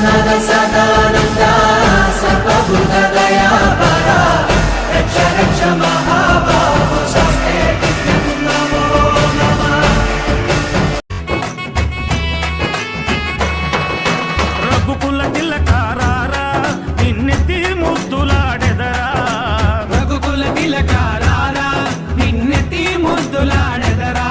సదానంద సదానంద సర్వభూత దయాపర రక్ష రక్ష మహాబాహు స్వస్తే నమో నమ రఘుకుల తిలకారారా నిన్నెత్తి ముద్దులాడెదరా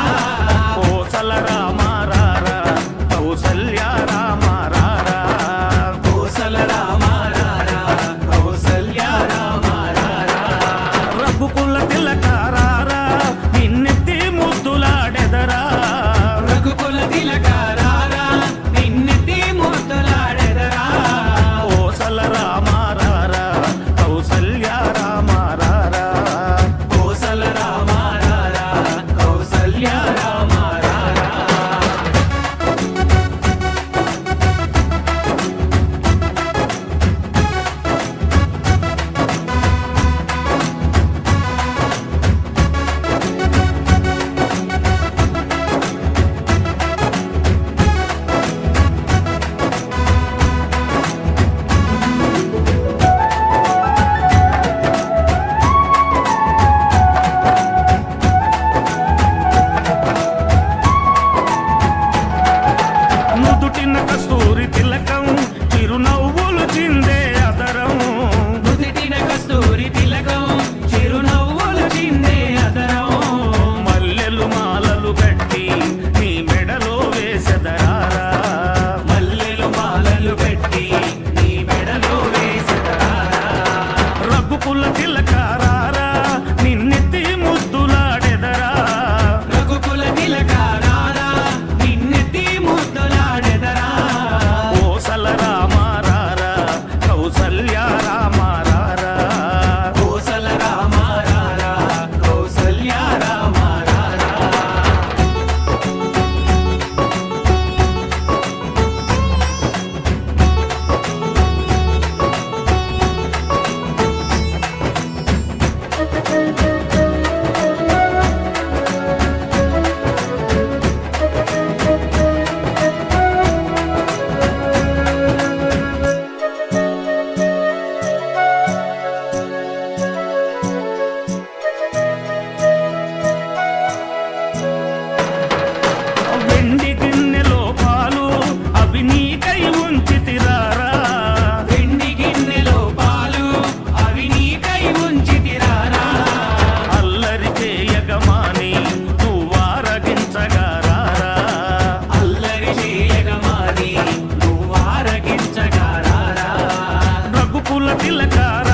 సూరి తిలకం ಇಲ್ಲ ಕಾರ